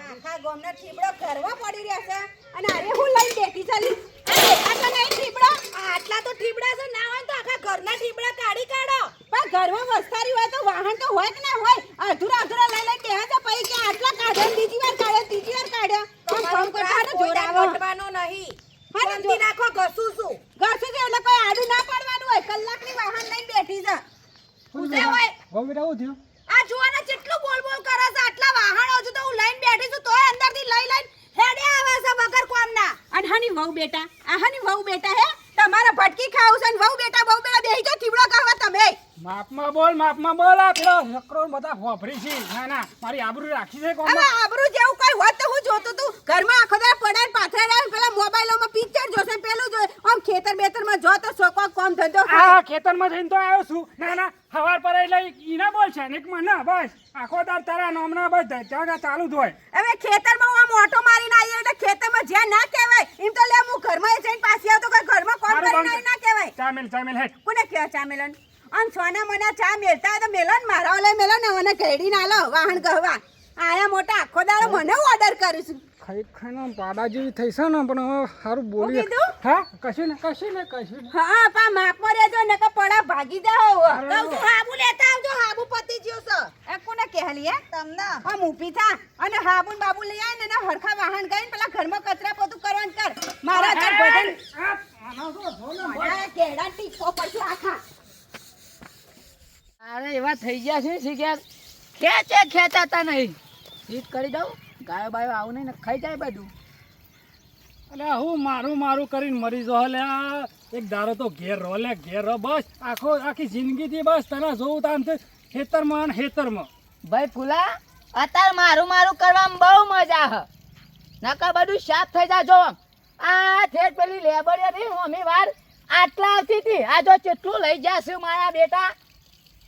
આખા ગામનો ઠીબડો ઘરમાં પડી રહેશે અને અરે હું લઈ દેખી ચાલી આ દેખાતો નહીં ઠીબડો આટલા તો ઠીબડા છે ના હોય તો આખા ઘરના ઠીબડા કાઢી કાઢો. પણ ઘરમાં વસ્તારી હોય તો વાહન તો હોય કે ના હોય અધૂરા અધૂરા લઈ લઈ કહેવા તો પછી કે આટલા કાઢ્યા? બીજી વાર કાઢ્યા ત્રીજી વાર કાઢ્યા. પણ ફોન કરવાનો જોડાવો નહીં. હા, નાખો ઘસું છું. ઘસું છું એટલે કોઈ આડું ના પડવાનું હોય. કલાકની વાહન લઈને બેઠી છે. ઉતરે હોય. ગોમ બેટા શું આ જુઓ ને કેટલું બોલ બોલ છે વાહનો તો હું લઈને બેઠી છું, તોય અંદરથી લઈ લઈને હેડે આવે છે વગર કોમના. અને હાની વહુ બેટા, આ હાની વહુ બેટા હે, તમારા ભટકી ખાવું છે ને વહુ બેટા વહુ બેટા બેહી જો ઠીબડો કહવા તમે. માપમાં બોલ માપમાં બોલ આ પેલો નકરો બધા હોફરી છે. ના ના મારી આબરૂ રાખી છે કોણ હવે આબરૂ જેવું કઈ હોત તો હું જોતું તું. ઘરમાં આખો દાડો પડાય પાથરે રહે પેલા મોબાઈલોમાં પિક્ચર જોશે પેલું જો આમ ખેતર બેતરમાં જો તો છોકરો કોમ ધંધો હા ખેતરમાં જઈને તો આવ્યો છું. ના ના હવાર પર એટલે ઈના બોલ છે ને. મને બસ. આખો દાર તારા નામના બસ ધજાગા ચાલુ જ હોય. હવે ખેતરમાં હું આમ ઓટો મારીને આવી એટલે ખેતરમાં જ્યાં ના કહેવાય એમ તો લે હું ઘરમાં જઈને પાછી આવતો કોઈ ઘરમાં કોમ કરીને ના કહેવાય. ચામેલ ચામેલ હે કોને કહેવાય ચા મેલન આમ સોના મના ચા મેલતા હોય તો મેલો ને મારા ઓલે મેલો ને મને ઘેડી ના લો વાહન કહવા આયા મોટા આખો દાડો મને ઓર્ડર કરીશું છું. ખાઈ ખાઈને પાડા જેવી થઈ છે ને પણ હવે સારું બોલી હા કશું ને કશું ને કશું હા પા માપમાં ને કે પડા ભાગી જાઓ. કહું છું હાબુ લેતા આવજો હાબુ પતી જ્યો છે. એ કોને કહેલી હે? તમને? આમ ઊભી થા અને હાબુ ને બાબુ લઈ આય ને એના હરખા વાહન કરીને પેલા ઘરમાં કચરા પોતું કરવાનું કર. મારા ઘર ભજન આ, આનો તો જો ને બસ. મારા કેડા ટીપો પડશે આખા અરે એવા થઈ ગયા છે શીખ્યા ખેંચે ખેંચાતા નહીં? હિટ કરી દઉં. ગાયો બાયો આવું નહીં ને ખાઈ જાય બધું. અલ્યા હું મારું મારું કરીને મરી જો લે એક દારો તો ઘેર રહો લે ઘેર રહો બસ. આખો આખી જિંદગીથી બસ તને જોવું તામ છે ખેતરમાં ને ખેતરમાં. ભાઈ ફૂલા અત્યારે મારું મારું કરવામાં બહુ મજા હ. નકા બધું સાફ થઈ જાય જો આ થેટ પેલી લેબરિયા હું મમ્મી વાર આટલા આવતી હતી આ જો કેટલું લઈ જશે મારા બેટા.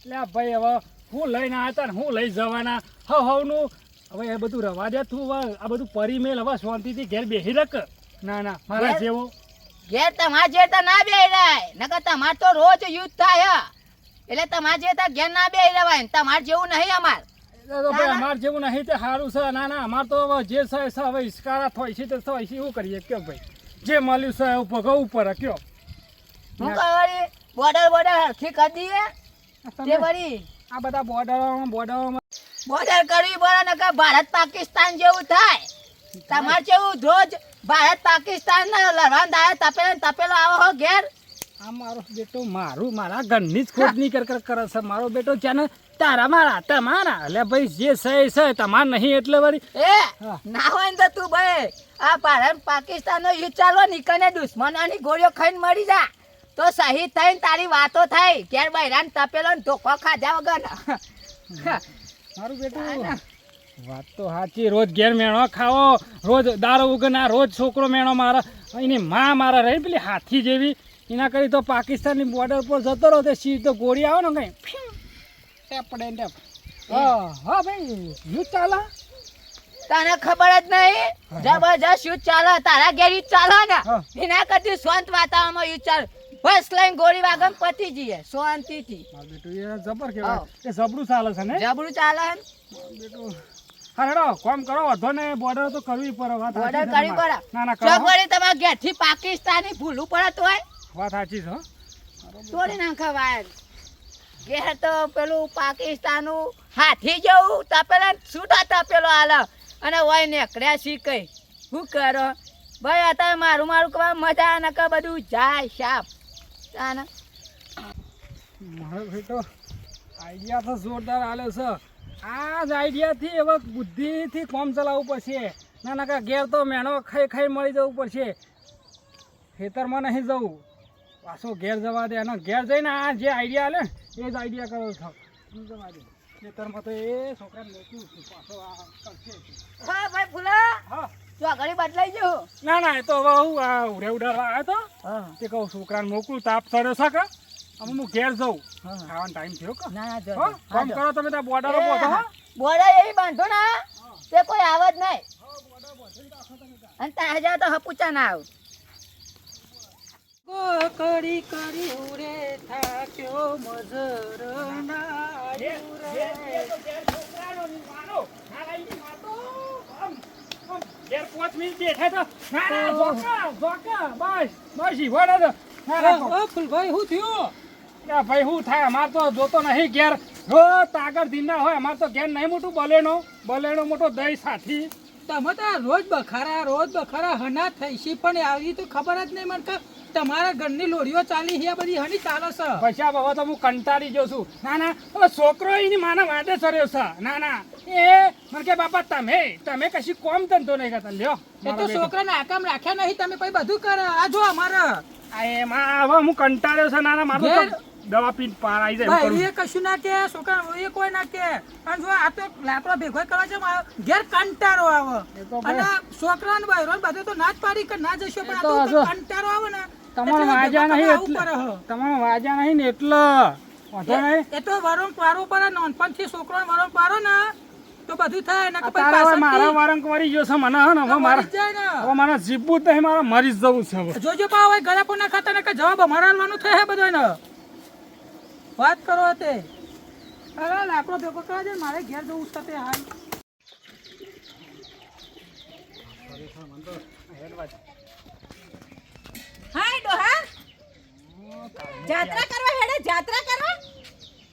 એટલે ભાઈ હવે હું લઈને આવ્યા હતા ને હું લઈ જવાના. હવ હવનું. હવે એ બધું રવા દે તું હવે આ બધું પરિમેલ હવે શાંતિથી ઘેર બેસી રક ના ના મારા જેવો. ઘેર તમારા જે તો ના બે રહે. નકર તમાર તો રોજ યુદ્ધ થાય. એટલે તમારે જે તો ઘેર ના બે રહેવાય. ને તમારે જેવું નહીં અમાર. તો ભાઈ અમાર જેવું નહીં તે સારું છે. ના ના અમાર તો જે છે હવે ઇસ્કારા થાય છે તે થાય છે. એવું કરીએ? કયો ભાઈ? જે મળ્યું છે એવું ભોગવવું પડે કયો? હું કહેવાય બોર્ડર બોર્ડર હરખી કરી દઈએ. તે વળી? આ બધા બોર્ડરોમાં બોર્ડરોમાં. બોર્ડર કરવી પડે ને ભારત પાકિસ્તાન જેવું થાય. તમારે જેવું રોજ ભારત પાકિસ્તાન ને લડવાનું દાય તપેલો તપેલો આવો હો ઘેર. આ મારો બેટો મારું મારા ઘરની જ ખોટ નહીં કર કર છે. મારો બેટો છે ને તારા મારા. તમારા એટલે ભાઈ જે છે એ છે તમાર નહીં એટલે વળી. એ ના હોય ને તો તું ભાઈ આ ભારત પાકિસ્તાન નો યુદ્ધ ચાલવો નીકળને દુશ્મનોની ગોળીઓ ખાઈને મરી જા. તો શહીદ થઈને તારી વાતો થાય ઘેર બૈરાન તપેલો ને ધોકો ખાધા વગર. મારું બેટું વાત તો સાચી. રોજ ઘેર મેણો ખાવો રોજ દારૂ ઉગના રોજ છોકરો મેણો મારા. એની માં મારા રહી પેલી હાથી જેવી. એના કરી તો પાકિસ્તાનની બોર્ડર પર જતો રહો તે સીધો ગોળી આવે ને કઈ. ટેપડે ટેપ. હા ભાઈ યુ ચાલે? તને ખબર જ નહીં? જબરજસ્ત યુદ્ધ ચાલે. તારા ઘેર યુદ્ધ ચાલે ને? એના કરતી શાંત વાતાવરણમાં યુદ્ધ ચાલે. બસ લઈને ગોળી વાગમ પતી જઈએ શાંતિ થી બેટું એ જબર કેવાય એ જબરું ચાલે છે ને? જબરું ચાલે ને? બેટું. હેડો કોમ કરો વધો ને બોર્ડર તો કરવી પડે વાત બોર્ડર છે કરી પડે. ના ના કરો હો. વળી તમારા ઘેરથી પાકિસ્તાની ભૂલું પડે તોય વાત સાચી છે તોડી નાખે વાયર ઘેર તો પેલું પાકિસ્તાનનું હાથી જેવું તપેલા છૂટા તપેલો હાલે. અને વય નેકળ્યા શી શું કરો? ભાઈ અત્યારે મારું મારું કરવા મજા નકર બધું જાય સાપ તાને મારો તો આઈડિયા તો જોરદાર આલે છે. આ જ આઈડિયાથી હવે બુદ્ધિથી કોમ ચલાવવું પડશે. ના ના ઘેર તો મેણો ખાઈ ખાઈ મળી જવું પડશે. ખેતરમાં નહીં જવું. પાછો ઘેર જવા દે અને ઘેર જઈને આ જે આઈડિયા આલે એ જ આઈડિયા કરો છો. જવા દે ખેતરમાં તો એ છોકરાને લેતું પાછો આ કરશે. હા ભાઈ હા. ચોકડી બદલાઈ ગયું ના ના એ તો હવે હું આ ઉડે ઉડાડવા આવ્યો તો તે કહું છોકરાને મોકલું તાપ ચડ્યો છે કે? અમે હું ઘેર જઉં. ખાવાનો ટાઈમ થયો કે? ના ના જો કામ કરો તમે ત્યાં બોર્ડર પહોંચો હો. બોર્ડર એવી બાંધો ના તે કોઈ આવ જ નહીં. અને ત્યાં જાવ તો હપુચા ના આવ. કરી કરી ઉરે થાક્યો મજર ના ઘેર- ઘેર- ઘેર તો ઘેર છોકરાનો માનો. મિનિટ બેઠા તો ના ના જોકા જોકા બસ બસ ઈ તો ના ના શું થયું? ના ભાઈ શું થાય? અમાર તો જોતો નહીં ઘેર. રોજ આગળ ધીના હોય અમાર તો ઘેર નહીં મોટું બલેનો. બલેનો મોટો દહીં સાથી તમે તો રોજ બખારા રોજ બખારા હના થઈ છે પણ આવી તો ખબર જ નહીં મને કે તમારા ઘરની લોરીઓ ચાલી છે બધી હની ચાલે છે. પછી બાબા તો હું કંટાળી જો છું. ના ના હવે છોકરો એની માના વાંધે સર્યો છે. ના ના એ મને કે બાપા તમે તમે કશી કોમ ધંધો નહીં કરતા. લ્યો એ તો છોકરા છોકરાને આકામ રાખ્યા નહીં તમે પછી બધું કરે. આ જો અમારે. એમાં હવે હું કંટાળ્યો છે. ના ના મારું દવા પીને પાર આવી જાય એમ કરું એ કશું ના કે છોકરા એ કોઈ ના કે. અને જો આ તો લાકડો ભેગો કરવા છે ઘેર કંટાળો આવે. અને છોકરા ને ભાઈ- રોજ બધું તો ના જ પાડી કે ના જશો પણ આ તો કંટાળો આવે ને. તમારો વાજા નહીં એટલે. તમારે વાજા નહીં ને એટલે. વાંધો નહીં. એ તો વરણ પારો પર નાનપણથી છોકરો વરણ પારો ને તો બધું થાય. ને કે પછી તારે મારા પાછળથી વારંવારી ગયો છે મને હે ને હવે મારા જાય ને. હવે મારા જીવવું તો મારે મરી જવું છે જો જોજો પા હવે ગળા ના ખાતા ને કે જવાબ થાય હે થાય બધાને વાત કરો તે. અરે લાકડો ભેગો કરવા દે મારે ઘેર જવું છે તે હાલ. હાય ડોહા. જાત્રા કરવા હેડે જાત્રા કરવા?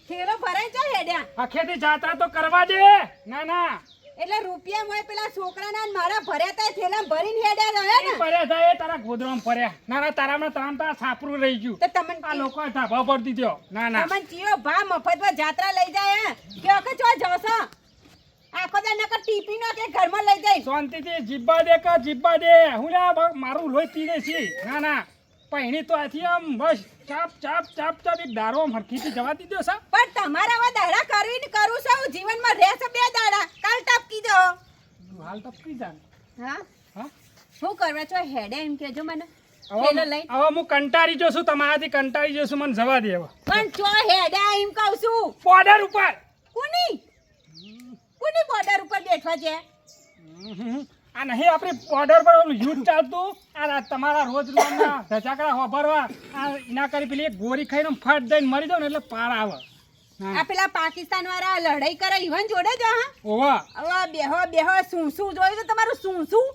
થેલો ભરાઈ જાય હેડ્યા. આખેથી જાત્રા તો કરવા દે. ના ના. એટલે રૂપિયા મોય પેલા છોકરાના મારા ભર્યા તા થેલા ભરીને હેડ્યા રહ્યા ને? ભર્યા તા એ તારા ગોદરામાં ભર્યા. ના ના તારામાં ત્રણ તા સાપરું રહી ગયું. તો તમને આ લોકો ધાબા પર દીધો. ના ના. તમને ચિયો ભા મફતમાં જાત્રા લઈ જાય કે વખત ચો જશો આખો દે નકર ટીપી નો કે ઘરમાં લઈ જાય. શાંતિથી જીબ્બા દે કે જીબ્બા દે. હું લે મારું લોહી પી ગઈ છે. ના ના. પહેણી તો આથી આમ બસ ચાપ ચાપ ચાપ ચાપ એક દારો હરખીથી જવા દીધો સા પણ તમારા આવા દાડા કરવી ને કરું છું જીવનમાં રહેશે બે હાલ તો પી જા હા? હા? શું કરવા છો? હેડે એમ કેજો મને. હવે હું કંટાળી જો છું તમારાથી કંટાળી જો છું મને જવા દે હવે. પણ જો હેડે એમ કહું છું. બોર્ડર ઉપર! કોની? કોની બોર્ડર ઉપર બેઠવા છે? આ નહીં આપણે બોર્ડર પર ઓલું યુદ્ધ ચાલતું. આ તમારા રોજ રોજના ધજાકડા હોભરવા. આ એના કરી પેલી એક ગોરી ખાઈને ફટ દઈને મરી જાવ ને એટલે પાર આવે. આ પેલા પાકિસ્તાન વાળા લડાઈ કરે ઈવન જોડે જ હા. ઓવા. હવે બેહો બેહો શું શું જોયું તો તમારું શું શું?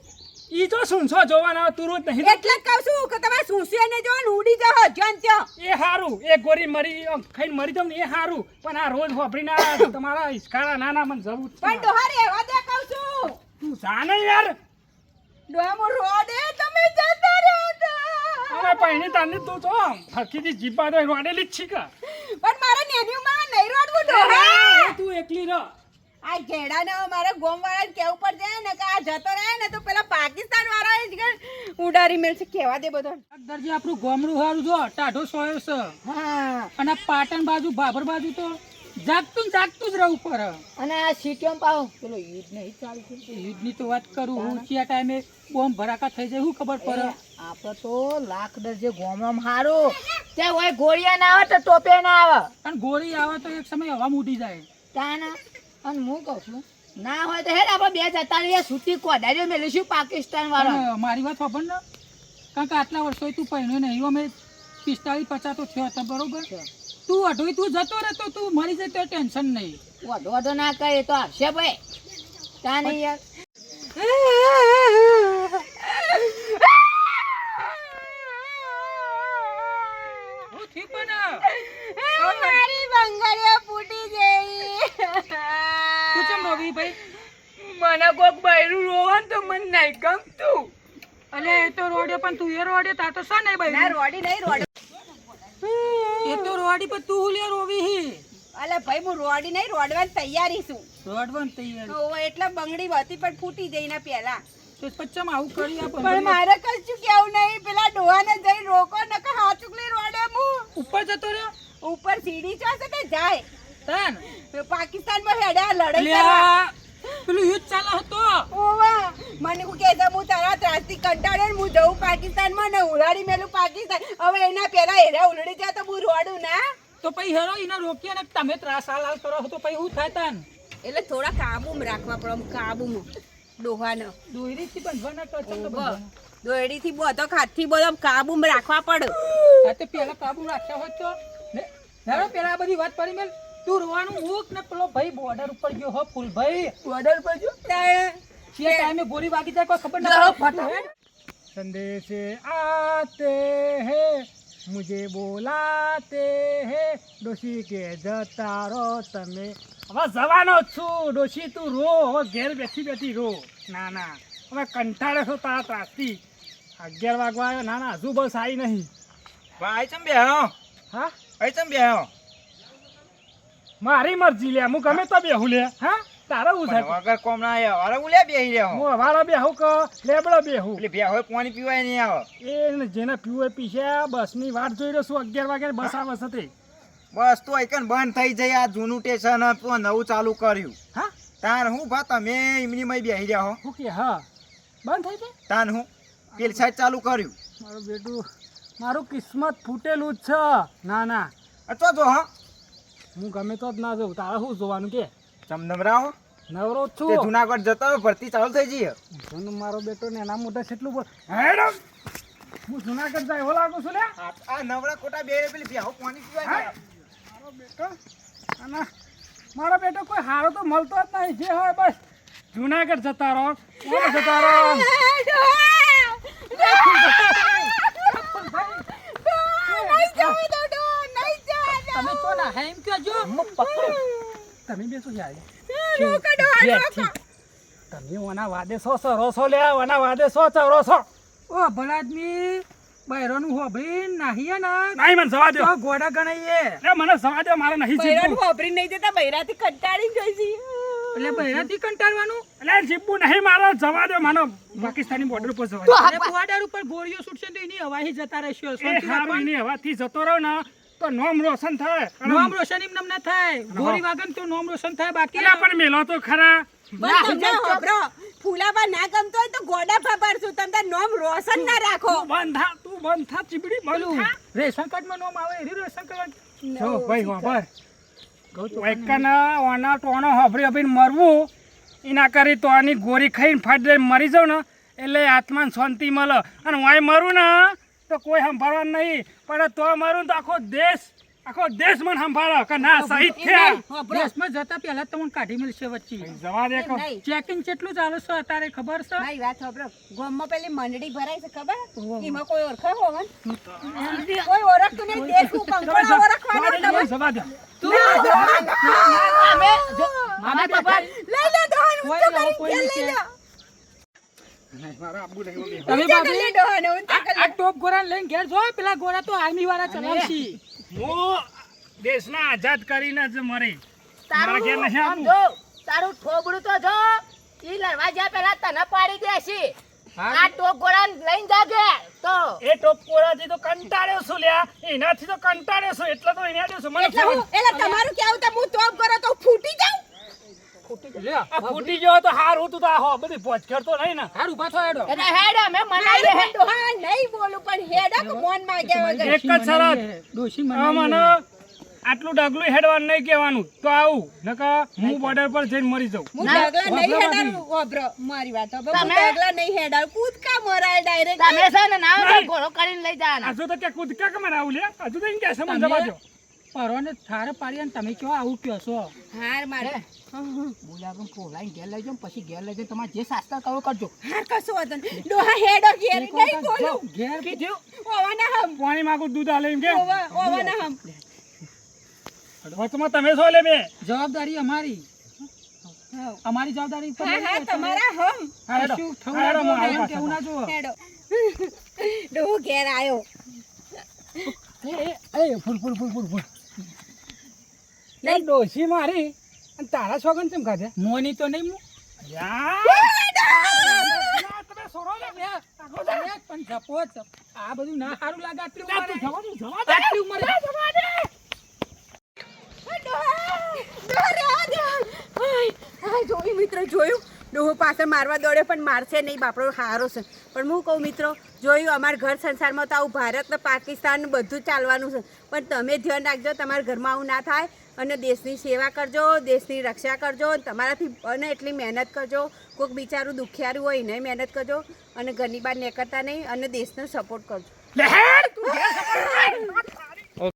ઈ તો સુનસો જોવાના તું રોજ નહીં એટલે જ કહું છું કે તમારે શું શું એને જો ને ઉડી જાઓ જ્યાં ત્યાં એ હારું એ ગોરી મરી ખાઈને મરી જાવ ને એ હારું. પણ આ રોજ હોભરીને ના તમારા હિસકારા નાના મને જરૂર. પણ ડોહા એવા દે કહું છું. તું જાને યાર. ડોહા મો રોડે તમે જતા હવે પહેણી તાને તું તો હરખીથી જીભા તો રોડેલી જ છી કા પણ મારા નેન્યુમાં નહીં રોડવું તું એકલી રહ. આ ઘેડા ને મારા ગોમ વાળા કેવું પડશે? ને કે આ જતો રહે ને તો પેલા પાકિસ્તાન વાળા જ કે ઉડાડી મેળશે કેવા દે બધો દરજી આપણું ગામડું સારું જો ટાઢો સોયો છે. હા. અને પાટણ બાજુ ભાભર બાજુ તો જાગતું જાગતું જ રહેવું પડે અને આ સિટીમાં પાવ પેલો યુદ્ધ નહીં ચાલતું યુદ્ધની તો વાત કરું હું આ ટાઈમે બોમ્બ ભરાકા થઈ જાય શું ખબર પડે? આપણે તો લાખ દરજે ગોમમ હારો ત્યાં હોય ગોળીયા ના આવે તો ટોપે ના આવે. અને ગોળી આવે તો એક સમય હવા ઉડી જાય. તાના અને હું કહું છું ના હોય તો હેડ આપણે બે જતા રહીએ છૂટી કોદારીઓ મેળવીશું પાકિસ્તાન વાળો મારી વાત ખબર ને. કારણ કે આટલા વર્ષોથી તું પહેણ્યો નહીં અમે પિસ્તાળીસ પચાસ તો થયો હતા બરોબર? તું અઢોઈ તું જતો રહે તો તું મરી જાય તો ટેન્શન નહીં. અઢો અઢો ના કહે તો આવશે ભાઈ. તાને યાર. હું થયું પણ મારી બંગડીઓ ફૂટી ગઈ. તું રોવી ભાઈ? મને કોક બૈરું રોવા તો મને નહીં ગમતું. અલે એ તો રોડ્યો પણ તું એ રોડે તા તો શા નહીં ના ભાઈ રોડી નહીં રોડ તો રોડી પર તું લે રોવી હી? અલે ભાઈ હું રોડી નહીં રોડવાની તૈયારી છું. રોડવા તૈયાર? તો એટલે બંગડી હતી પણ ફૂટી જઈ ને પેલા. તો પચ્ચમ આવું કરી આપ. પણ મારે કશું કેવું નહીં પેલા ડોહાને જઈ રોકો નકર હાચુકલી રોડે હું ઉપર જતો રહ્યો? ઉપર સીડી ચોસે તે જાય. તાન? પાકિસ્તાનમાં હેડ્યા લડાઈ કરવા. લ્યા પેલું યુદ્ધ ચાલે હતો. ઓવા. મને હું કહેતા હું તારા ત્રાસથી કંટાળે હું જઉં પાકિસ્તાનમાં ને ઉલાડી મેલું પાકિસ્તાન. હવે એના પહેલા હેરા ઉલડી જાય તો હું રોડું ના? તો પછી હેરો એને રોકીએ ને તમે ત્રાસ હાલ હાલ કરો તો પછી હું થાય તાન? એટલે થોડા કાબુમાં રાખવા પડે કાબુમાં. દોહરીથી પણ બંધવાના તો. દોરડીથી બધો ખાટથી બધો કાબુમાં રાખવા પડે. આ તો પેલા કાબુ રાખ્યા હોત તો. હેરો પેલા આ બધી વાત પડી મેલ. તું રોવાનું હું ને પેલો ભાઈ બોર્ડર ઉપર ગયો હો ફૂલ ભાઈ બોર્ડર પર જો તારે તે ટાઈમે ગોળી વાગી જાય કોઈ ખબર ના પડે संदेश आते हैं मुझे બોલાતે હે ડોશી કે જતા રહો તમે હવે જવાનો જ છું ડોશી તું રો હવે ઘેર બેઠી બેઠી રો ના ના હવે કંટાળે છો તારા ત્રાસથી અગિયાર વાગવા આવ્યો ના ના હજુ બસ આવી નહીં ભાઈ ચમ બે હા હા અહીં ચમ બે હા મારી મરજી લે હું ગમે તો બેહું લે હા તારે હું થાય વગર કોમ ના આવ્યા અરે ઉલે બેહી રહ્યો હું. વાળા બે હું કે લેબડો બેહું? એટલે બે હોય પાણી પીવાય નહીં આવે. એ જેને પીવું પીશે. બસની વાટ જોઈ રહ્યો છું. અગિયાર વાગે બસ આવે છે બસ તો એકન બંધ થઈ જાય. આ જૂનું સ્ટેશન તો નવું ચાલુ કર્યું. હા? તાર હું ભા તમે એમની મય બેહી રહ્યા હો. હું કે હા. બંધ થઈ જાય? તાન હું પેલી સાઈડ ચાલુ કર્યું. મારું બેટું મારું કિસ્મત ફૂટેલું જ છે. ના ના. અચો જો હા. હું ગમે તો જ ના જઉં. તારે શું જોવાનું કે? ચમદમ નમરાવો નવરો છું. તે જુનાગઢ જતા હોય ભરતી ચાલુ થઈ જઈએ. જૂનું મારો બેટો ને એના મોટા છેટલું બોલ. હેડો હું જુનાગઢ જાય એવો લાગુ છું ને આ આ નવરા ખોટા બે પેલી બેહો પાણી પીવા હા? મારો બેટો? અને મારો બેટો કોઈ હારો તો મળતો જ નહીં. જે હોય બસ. જુનાગઢ જતા રહો. કોણ જતા રહો? તમે તો ના હે એમ કહેજો તમે બે જાય તમે ઓના વાદે સો સરો છો લે ઓના વાદે સો ચરો છો ઓ ભલા બૈરોનું હોભળી નાહીએ ને. નહીં મને જવા દો ગોડા ગણાઈએ. લે મને જવા દો મારે નહીં બૈરાનું જીવવું વાપરી નહીં દેતા બૈરાથી કંટાળી જોઈશી એટલે બૈરાથી કંટાળવાનું? એટલે જીવવું નહીં મારે જવા દો માનો પાકિસ્તાની બોર્ડર ઉપર જવા દો બોર્ડર ઉપર ગોળીઓ છૂટશે તો એની હવાઈ જતા રહેશો. એની હવાથી જતો રહ્યો ને. તો નોમ રોશન થાય. નામ રોશન એમ ના થાય. ગોરી વાગન તો નોમ રોશન થાય બાકી પણ મેલો તો ખરા. તમને ના ગમતો હોય તો ગોડા ફાફાડશું. તમે તાર નોમ રોશન ના રાખો. તું તું બંધ ચીબડી બંધ થા. રેશન કાર્ડમાં નોમ આવે એરી રેશન કાર્ડ. જો ભાઈ વાપર વૈકના ઓના ટોનો હફરી હફરીને મરવું. એના કરી તો આની ગોરી ખાઈને ફાટ દઈને મરી જાઉં ને. એટલે આત્માને શાંતિ મળે. અને વાય મરું ને તો કોઈ સંભાળવાનું નહીં પણ તો મારું તો આખો દેશ આખો દેશ મને સંભાળો કે ના સહિત થયા દેશમાં જતા પહેલા તમને કાઢી મળશે વચ્ચે જવા દે ચેકિંગ કેટલું ચાલે છે અત્યારે ખબર છે ભાઈ વાત સાંભળો ગામમાં પેલી મંડળી ભરાય છે ખબર એમાં કોઈ ઓળખે હોવન કોઈ ઓળખતું નહીં દેશનું કંકોડા ઓળખવાનું જવા તમે. જવા દે મામા બાપા લઈ લો ઘેર લઈ. લો. તમે ઊંચા કરી બાપુ લે ડોહાને, ઊંચા કરી આ ટોપ ગોરા લઈને ઘેર જો પેલા ગોરા તો આર્મી વાળા ચલાવશે. હું દેશના આઝાદ કરીને જ મરી. મારા ઘેર નહીં આમ તારું ઠોબડું તો જો. ઈ લડવા જ્યાં પેલા તને પાડી દેશી. આ ટોપ ગોળા લઈને જાગે તો. એ ટોપકોરાથી તો કંટાળ્યો છું લ્યા. એનાથી તો કંટાળ્યો છું. એટલે તો એને આડ્યો મને એટલે તમારું કેવું તો હું ટોપ ગોળા તો ફૂટી જાઉં? આ ફૂટી ગયો તો હારું તું તો આ હો બધી પોચ કરતો નહીં ને. હાર ઊભા થો હેડો. એટલે હેડો મે મનાઈ મનાઈએ હેડો. હા નહીં બોલું પણ હેડા કે મોન માગ્યા વગર. એક જ શરત. આ મને આટલું ડગલું હેડવાનું નહીં કહેવાનું. તો આવું નકા હું બોર્ડર પર જઈને મરી જાઉં. હું ડગલા નહીં વાપરો હેડાડું મારી વાત હવે હું તમે- ડગલા નહીં હેડાર કૂદકા મરાય ડાયરેક્ટ તમે છે ને ના. ઘોડો કરીને લઈ જાના હજુ તો કે કૂદકા કે આવું લે? હજુ તો એમ કે જવા દો પરોને થાર પાડી અને તમે કયો આવું કયો છો. હાર મારે. બોલાવો ઘેર લઈ જાઓ પછી ઘેર લઈ જાઓ તમારે જે શાસ્ત્ર કરો કરજો. હાર કશો વાંધો ડોહા હેડો ઘેર નહીં બોલું. ઘેર કીધું ઓવાના હમ. પાણી માંગુ દૂધ આલે એમ કે? ઓવાના હમ. વચમાં તમે છો લે બે જવાબદારી અમારી. અમારી જવાબદારી હા હા તમારા હમ. હા, થવું હા, હેડો, ના હું જોઈએ, આવું એમ કેવું ના પાછો. હેડો. ડોહો ઘેર આયો. એ, એ, એ, ફૂલ ફૂલ ફૂલ ફૂલ. ફૂલ ડોસી મારી. અને તારા છોકન કેમ ખાધે? મોની તો નહીં સોરો જ. આ બધું ના સારું લાગે આટલી ઉંમરે. આટલી ઉંમરે. જોયું મિત્રો જોયું? ડોહો પાછળ મારવા દોડ્યો પણ મારશે નહીં. બાપડો હારો છે. પણ હું કહું મિત્રો જોયું અમારા ઘર સંસારમાં તો આવું ભારત ને પાકિસ્તાન બધું ચાલવાનું છે. પણ તમે ધ્યાન રાખજો તમારા ઘરમાં આવું ના થાય. અને દેશની સેવા કરજો, દેશની રક્ષા કરજો, તમારાથી બને એટલી મહેનત કરજો. કોઈક બિચારું દુખિયારું હોય એને મહેનત કરજો અને ઘરની બહાર નીકળતા નહીં અને દેશને સપોર્ટ કરજો.